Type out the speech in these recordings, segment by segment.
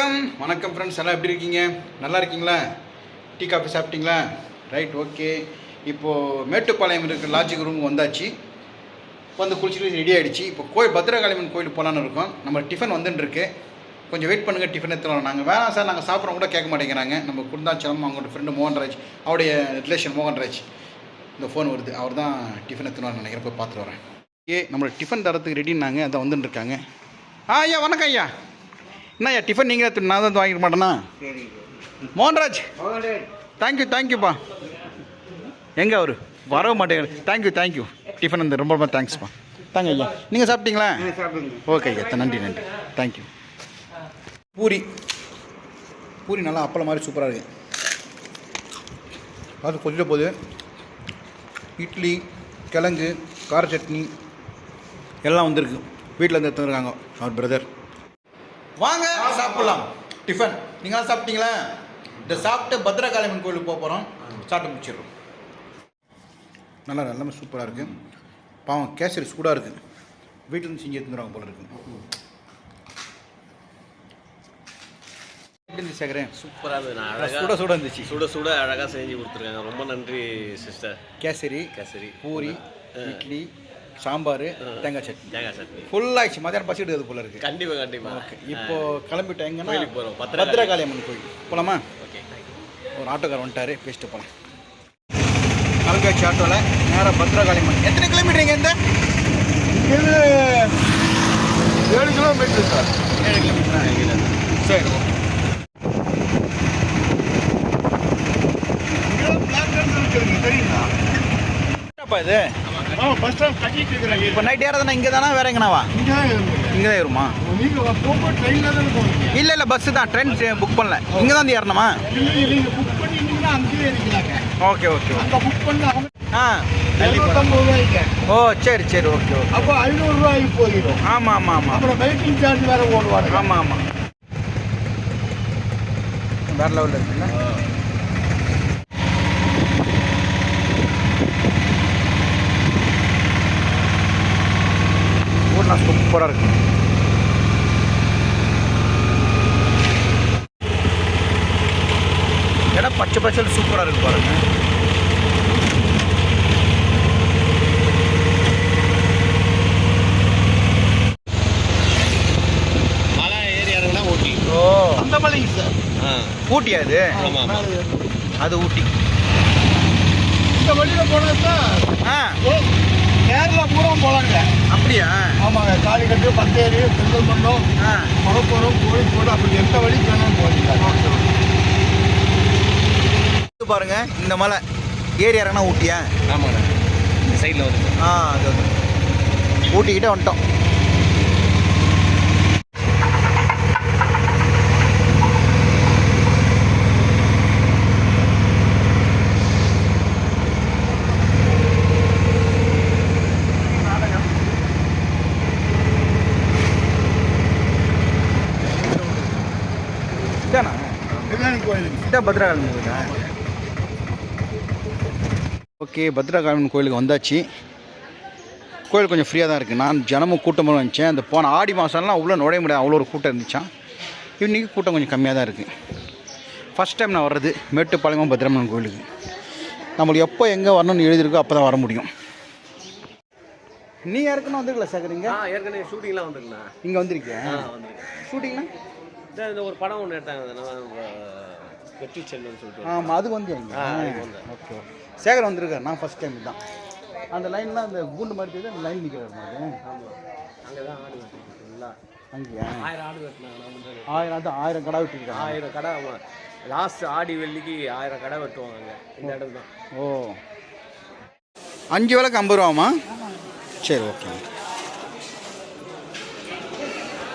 வணக்கம். வணக்கம் ஃப்ரெண்ட்ஸ் எல்லாம் எப்படி இருக்கீங்க? நல்லா இருக்கீங்களா? டீ காஃபி சாப்பிட்டீங்களா? ரைட் ஓகே இப்போது மேட்டுப்பாளையம் இருக்கிற லாட்ஜிக் ரூம் வந்தாச்சு. வந்து குளிச்சுட்டு ரெடி ஆகிடுச்சு இப்போ கோயில் பத்ரகாளியம்மன் கோயிலுக்கு போகலான்னு இருக்கோம். நம்ம டிஃபன் வந்துட்டுருக்கு. கொஞ்சம் வெயிட் பண்ணுங்கள் டிஃபன் எடுத்துலாம் நாங்கள் வேணாம் சார் நாங்கள் சாப்பிட்றோம் கூட கேட்க மாட்டேங்கிறாங்க. நம்ம குருந்தாச்சலம் அவங்களோட ஃப்ரெண்டு மோகன்ராஜ் அவருடைய ரிலேஷன் மோகன்ராஜ். இந்த ஃபோன் வருது. அவர் தான் டிஃபன் எடுத்துன்னு நினைக்கிறப்ப போய் பார்த்துட்டு வரேன். ஏ நம்மளோட டிஃபன் தரத்துக்கு ரெடின்னாங்க அதான் வந்துட்டு ஆ ஐயா வணக்கம் ஐயா. என்ன ஐயா டிஃபன் நீங்கள் நான் தான் வாங்கிட மாட்டேனா? மோகன்ராஜ் தேங்க்யூ தேங்க்யூப்பா எங்கே அவர்? வரவே மாட்டேங்கிறார். தேங்க்யூ தேங்க்யூ டிஃபன் வந்து ரொம்ப ரொம்ப தேங்க்ஸ்ப்பா தாங்க ஐயா. நீங்கள் சாப்பிட்டீங்களா? ஓகே ஐயா நன்றி நன்றி. தேங்க்யூ பூரி. பூரி நல்லா அப்பளம் மாதிரி சூப்பராக இருக்குது அது கொதிட்ட போகுது. இட்லி கிழங்கு கார சட்னி எல்லாம் வந்திருக்கு. வீட்டில் இருந்து எடுத்துருக்காங்க அவர் பிரதர் வாங்க சாப்பிட்லாம். டிஃபன். நீங்களாம் சாப்பிட்டீங்களா? இந்த சாப்பிட்டு பத்ரகாளியம்மன் கோயிலுக்கு போக போகிறோம் சாப்பிட்டு முடிச்சிடுறோம். நல்லா எல்லாமே சூப்பராக இருக்குது பாவம் கேசரி சூடாக இருக்குது வீட்டிலேருந்து செஞ்சு எடுத்துருவாங்க போல இருக்கு. சேகரேன் சூப்பராக இருந்தது. சுட சுட இருந்துச்சு. சுட சுட அழகாக செஞ்சு கொடுத்துருக்காங்க. ரொம்ப நன்றி சிஸ்டர். கேசரி கேசரி. பூரி இட்லி சாம்பார் தேங்காய் சட்னி. தேங்காய் சட்னி. ஃபுல் ஆயிடுச்சு மதியானம் பசி எடுக்கிறது போல இருக்கு. கண்டிப்பாக கண்டிப்பாக ஓகே. இப்போ கிளம்பிட்டோம். எங்கன்னா கோயிலுக்கு போகிறோம் பத்திரகாளி பத்ரகாளி அம்மன் கோயில். போலாமா? ஓகே. ஒரு ஆட்டோக்கார் வந்துட்டாரு. பேசிட்டு போகலாம் கல்காட்சி ஆட்டோவில் நேராக பத்ரகாளி அம்மன் எத்தனை கிலோமீட்டர் இந்த இது ஏழு கிலோமீட்டர் சார் ஏழு கிலோமீட்டர் சரி ஓகே. தெரியுங்களா என்னப்பா இது? இப்போ நைட் ஏறதுனா இங்கே தானே வேற எங்கனாவா இங்கே தான் ஏறுமா இல்லை இல்லை பஸ்ஸு தான். ட்ரெயின் புக் பண்ணல. இங்கே தான் ஏறணுமா ஓகே ஓகே ஆ. ஓ சரி சரி ஓகே ஓகே. அப்போ ஐநூறுரூவாய்க்கு போயிடும். ஆமாம் ஆமாம் ஆமாம் அப்புறம் வெயிட்டிங் சார்ஜ் வேறு ஓடுவாங்க ஆமாம் ஆமாம் வேற லெவலில் இருக்குல்ல? ஊர்லாம் சூப்பராக இருக்கு இடம் பச்சை பச்சை சூப்பராக இருக்கு பாருங்க. மலை ஏறி இறங்கினா ஊட்டி. ஓ. அந்த மலைக்கு சார் ஆ. ஊட்டியா இது? அது ஊட்டி. இந்த வழியில் போனால் சார் ஆ. கேரளா பூரா போகலாங்க அப்படியா? ஆமாங்க காளிக்கட்டு பத்தேரி செங்கல்மண்டலம் ஆ. மணப்புறம் கோழிக்கோடு அப்படி எந்த வழிக்கு வேணாலும் போகிறீங்க பாருங்க இந்த மலை. ஏரி இறங்கினா ஊட்டியா? ஆமாண்ணா இந்த சைடில் வந்து ஆ அது அது. ஊட்டிக்கிட்டே வந்துட்டோம். இதானா இதான் பத்ரகாளி கோயிலா ஓகே பத்ரகாளி கோயிலுக்கு வந்தாச்சு கோயில் கொஞ்சம் ஃப்ரீயாக தான் இருக்குது நான் ஜனமும் கூட்டமாக வந்துச்சேன் அந்த போன ஆடி மாதம்லாம் உள்ளே நுழைய முடியாது அவ்வளோ ஒரு கூட்டம் இருந்துச்சான் இன்றைக்கி கூட்டம் கொஞ்சம் கம்மியாக தான் இருக்குது ஃபஸ்ட் டைம் நான் வர்றது மேட்டுப்பாளையம் பத்ரமன் கோயிலுக்கு நம்மளுக்கு எப்போ எங்கே வரணும்னு எழுதியிருக்கோ அப்போ தான் வர முடியும் நீ யாருக்குன்னு வந்துருக்கல சேகரிங்க ஆ ஏற்கனவே ஷூட்டிங்லாம் வந்துருக்குண்ணா இங்கே வந்திருக்கேன் ஷூட்டிங்னா இதான் இந்த ஒரு படம் ஒன்று எடுத்தாங்க வெற்றி செல்வன் சொல்லிட்டு ஆமாம் அது வந்து. ஓகே சேகர் வந்திருக்கார் நான் ஃபஸ்ட் டைம் தான் அந்த லைன்லாம் அந்த கூண்டு மாதிரி அந்த லைன் நிற்கிறார் மாதிரி. அங்கே தான் ஆடு ஃபுல்லாக அங்கேயா? ஆயிரம் ஆடு வெட்டினாங்க ஆயிரம் அது ஆயிரம் கடை விட்டுருக்காங்க. ஆயிரம் கடை லாஸ்ட் ஆடி வெள்ளிக்கு ஆயிரம் கடை வெட்டுவாங்க இந்த இடம் தான் ஓ. அஞ்சு விளக்கு ஐம்பது ரூபாமா சரி ஓகே.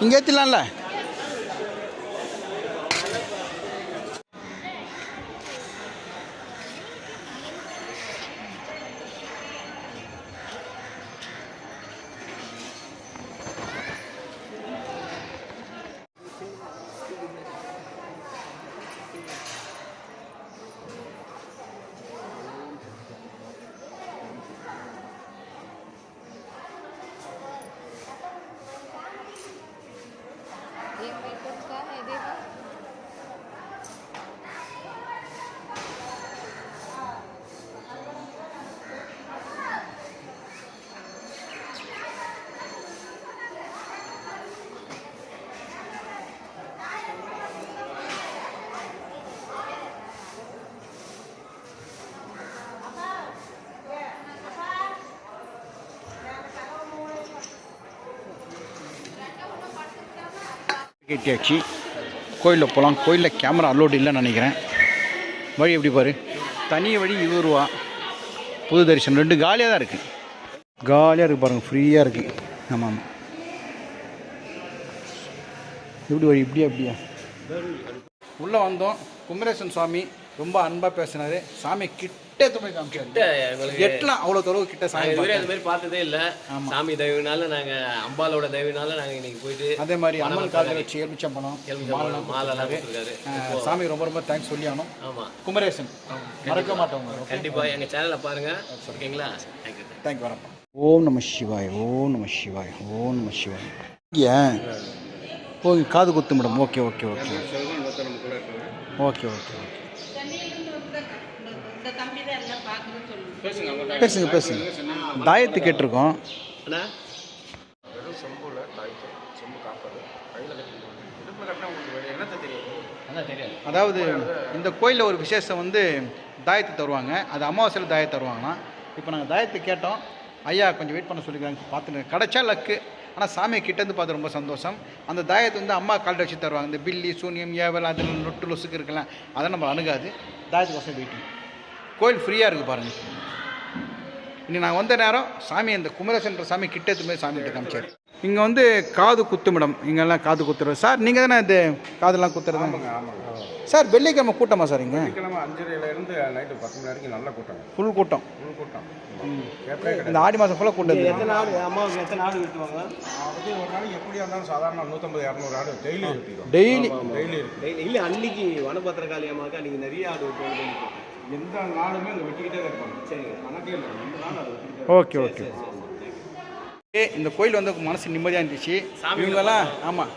இங்கே ஏற்றிடலாம்ல ஆச்சு கோயிலில் போகலாம் கோயிலில் கேமரா அலோடு இல்லைன்னு நினைக்கிறேன். வழி எப்படி பாரு? தனி வழி இருபது ரூபா. புது தரிசனம். ரெண்டு காலியாக தான் இருக்குது காலியாக இருக்குது பாருங்கள் ஃப்ரீயாக இருக்குது ஆமாம் ஆமாம் எப்படி வழி? இப்படியா அப்படியா உள்ளே வந்தோம். குமரேசன் சுவாமி ரொம்ப அன்பாக பேசினார். சாமி கிட்ட போய் காமிச்சாரு எங்களுக்கு எட்டலாம் அவ்வளோ தொலைவு கிட்ட சாமி இதுவரை. அந்த மாதிரி பார்த்ததே இல்லை. சாமி தயவுனால நாங்கள் அம்பாலோட தயவுனால நாங்கள் இன்னைக்கு போயிட்டு அதே மாதிரி அம்மன் காலில் வச்சு எலுமிச்சம்பழம், மாலைலாம் கொடுத்துருக்காரு. ஆ, சாமி ரொம்ப ரொம்ப தேங்க்ஸ் சொல்லி ஆகணும். ஆமாம் குமரேசன் மறக்க மாட்டோங்க ஓகே கண்டிப்பாக எங்கள் சேனலை பாருங்கள் ஓகேங்களா? Thank you thank you வரப்பா. ஓம் நம சிவாய் ஓம் நம சிவாய் ஓம் நம சிவாய். ஏன்? ஓ இங்க காது குத்து madam. Okay okay okay. Okay okay okay. பேசுங்க பேசுங்க. தாயத்து கேட்டிருக்கோம். அதாவது இந்த கோயிலில் ஒரு விசேஷம் வந்து தாயத்து தருவாங்க. அது அமாவாசையில் தாயத்து தருவாங்களாம். இப்போ நாங்கள் தாயத்து கேட்டோம். ஐயா கொஞ்சம் வெயிட் பண்ண சொல்லிக்கிறாங்க. பார்த்துட்டு கிடைச்சா லக்கு ஆனால் சாமியை கிட்டேருந்து பார்த்து ரொம்ப சந்தோஷம். அந்த தாயத்தை வந்து அம்மா கால்ட வச்சு தருவாங்க. இந்த பில்லி சூனியம் ஏவல் அதில் நொட்டு லொசுக்கு இருக்கலாம். அதை நம்ம அணுகாது. தாயத்துக்கோசம் வெயிட்டிங் கோயில் ஃப்ரீயாக இருக்குது பாருங்கள் இனி நான் வந்த நேரம் சாமி அந்த குமரசன்ற சாமி கிட்ட எடுத்து சாமி கிட்ட காமிச்சார். இங்கே வந்து காது குத்து மேடம் இங்கெல்லாம் காது குத்துறது. சார் நீங்கள் தானே இது காதெல்லாம் குத்துறது? சார் வெள்ளிக்கிழமை கூட்டமா சார் இங்கே? வெள்ளிக்கிழமை அஞ்சரையில இருந்து நைட்டு பத்து மணி வரைக்கும் நல்ல கூட்டம். ஃபுல் கூட்டம். ஃபுல் கூட்டம். இந்த ஆடி மாதம் ஃபுல்லாக கூட்டம். எத்தனை ஆடு? அம்மாவுக்கு எத்தனை ஆடு விட்டுவாங்க ஒரு நாளைக்கு எப்படியா இருந்தாலும் சாதாரண நூற்றம்பது இரநூறு ஆடு டெய்லி டெய்லி டெய்லி இருக்கு. இல்லை அன்னைக்கு வனபத்திரகாளி அம்மாவுக்கு அன்னைக்கு நிறைய ஆடு விட்டுவாங்க எந்த நாளுமே இங்கே வெட்டிக்கிட்டே இருப்பாங்க. சரிங்க கணக்கே இல்லை. ரெண்டு நாள் அது வெட்டிக்கிட்டே ஓகே ஓகே. ஏ இந்த கோயில் வந்து மனசு நிம்மதியாக இருந்துச்சு. இவங்கெல்லாம் ஆமாம்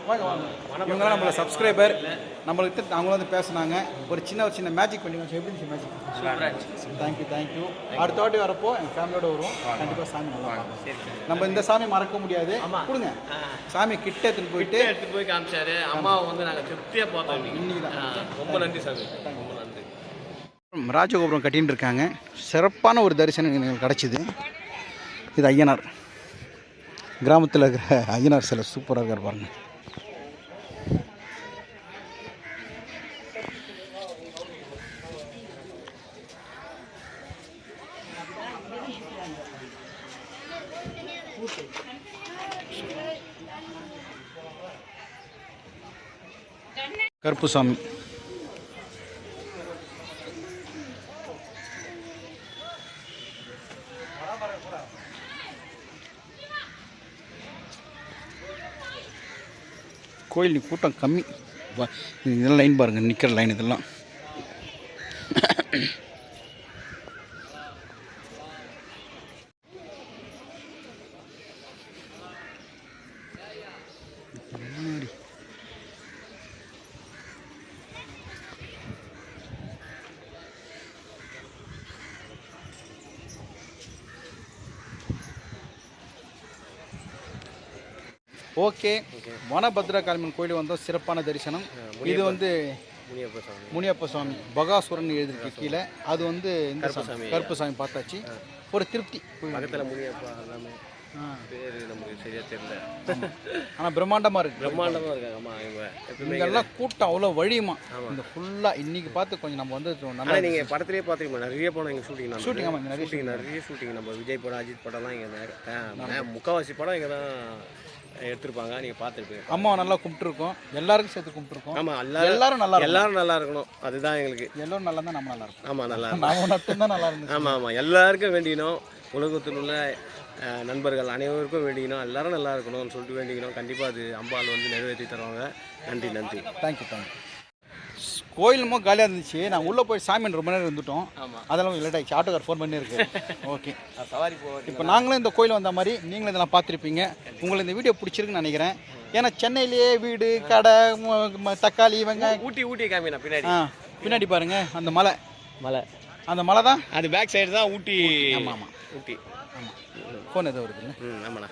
இவங்கெல்லாம் நம்மள சப்ஸ்கிரைபர் நம்மளுக்கு அவங்களும் வந்து பேசுனாங்க. ஒரு சின்ன ஒரு சின்ன மேஜிக் பண்ணி வச்சு எப்படி இருந்துச்சு மேஜிக் தேங்க்யூ தேங்க்யூ அடுத்த வாட்டி வரப்போ எங்கள் ஃபேமிலியோட வருவோம். கண்டிப்பாக சாமி நல்லா. நம்ம இந்த சாமி மறக்க முடியாது. கொடுங்க. சாமி கிட்ட எடுத்துன்னு போயிட்டு எடுத்துட்டு போய் காமிச்சாரு. அம்மாவை வந்து நாங்கள் திருப்தியாக பார்த்தோம். இன்னைக்கு. தான். ரொம்ப நன்றி சாமி. ராஜகோபுரம் கட்டின்னு இருக்காங்க. சிறப்பான ஒரு தரிசனம் எங்களுக்கு கிடச்சிது. இது ஐயனார். கிராமத்தில் இருக்கிற ஐயனார் சிலை சூப்பராக இருக்கார் பாருங்க. கருப்புசாமி. கோயில் கூட்டம் கம்மி. இதெல்லாம் லைன் பாருங்கள் நிற்கிற லைன் இதெல்லாம். ஓகே. வனபத்ரகாளிமன் கோயில் வந்தோம் சிறப்பான தரிசனம். இது வந்து முனியப்ப சுவாமி பகாசுரன் எழுதிருக்கு கீழே. அது வந்து இந்த சாமி. கருப்பசாமி. பார்த்தாச்சு. ஒரு திருப்தி. பக்கத்தில் முனியப்பா எல்லாமே. பேர் நமக்கு சரியா தெரியல. ஆனால் பிரம்மாண்டமாக இருக்கு. பிரம்மாண்டமாக இருக்காங்க அம்மா இவங்க இங்கெல்லாம் கூட்டம் அவ்வளோ வழியுமா? இந்த ஃபுல்லாக இன்னைக்கு பார்த்து கொஞ்சம் நம்ம வந்து நல்லா நீங்கள் படத்துலேயே பார்த்துருக்கோம் நிறைய படம் இங்கே ஷூட்டிங் நிறைய ஷூட்டிங் நிறைய ஷூட்டிங் நம்ம விஜய் படம் அஜித் படம்லாம் இங்கே முக்கால்வாசி படம் இங்கே தான் எடுத்திருப்பாங்க நீங்கள் பார்த்துருப்பீங்க அம்மாவை நல்லா கும்பிட்டுருக்கோம். எல்லாருக்கும் சேர்த்து கும்பிட்டுருக்கோம். ஆமாம் எல்லாரும் எல்லாரும் நல்லா இருக்கும் எல்லாரும் நல்லா இருக்கணும். அதுதான் எங்களுக்கு. எல்லாரும் நல்லா இருந்தால் நம்ம நல்லா இருக்கும் ஆமாம் நல்லா நாம மட்டும்தான் நல்லா இருந்துச்சு. ஆமாம் ஆமாம் எல்லாருக்கும் வேண்டிக்கணும். உலகத்தில் உள்ள நண்பர்கள் அனைவருக்கும் வேண்டிக்கணும். எல்லாரும் நல்லா இருக்கணும்னு சொல்லிட்டு வேண்டிக்கணும். கண்டிப்பாக அது அம்பாள் வந்து நிறைவேற்றி தருவாங்க. நன்றி நன்றி. தேங்க்யூ தேங்க்யூ கோயில் ரொம்ப காலியாக இருந்துச்சு. நான் உள்ளே போய் சாமி ரொம்ப நேரம் இருந்துட்டோம். அதெல்லாம் லேட் ஆயிடுச்சு ஆட்டோக்கார் ஃபோன் பண்ணியிருக்கு. ஓகே சவாரி இப்போ நாங்களும் இந்த கோயில் வந்த மாதிரி நீங்களும் இதெல்லாம் பார்த்துருப்பீங்க. உங்களுக்கு இந்த வீடியோ பிடிச்சிருக்குன்னு நினைக்கிறேன். ஏன்னா சென்னையிலேயே வீடு கடை தக்காளி வெங்காயம். ஊட்டி ஊட்டி காமி நான் பின்னாடி. ஆ பின்னாடி பாருங்க அந்த மலை. மலை. அந்த மலை தான்? அது பேக் சைடு தான் ஊட்டி. ஆமாம் ஆமாம் ஊட்டி. ஆமாம் ஃபோன் எதோ வருதுல்ல. ம் ஆமாண்ணா.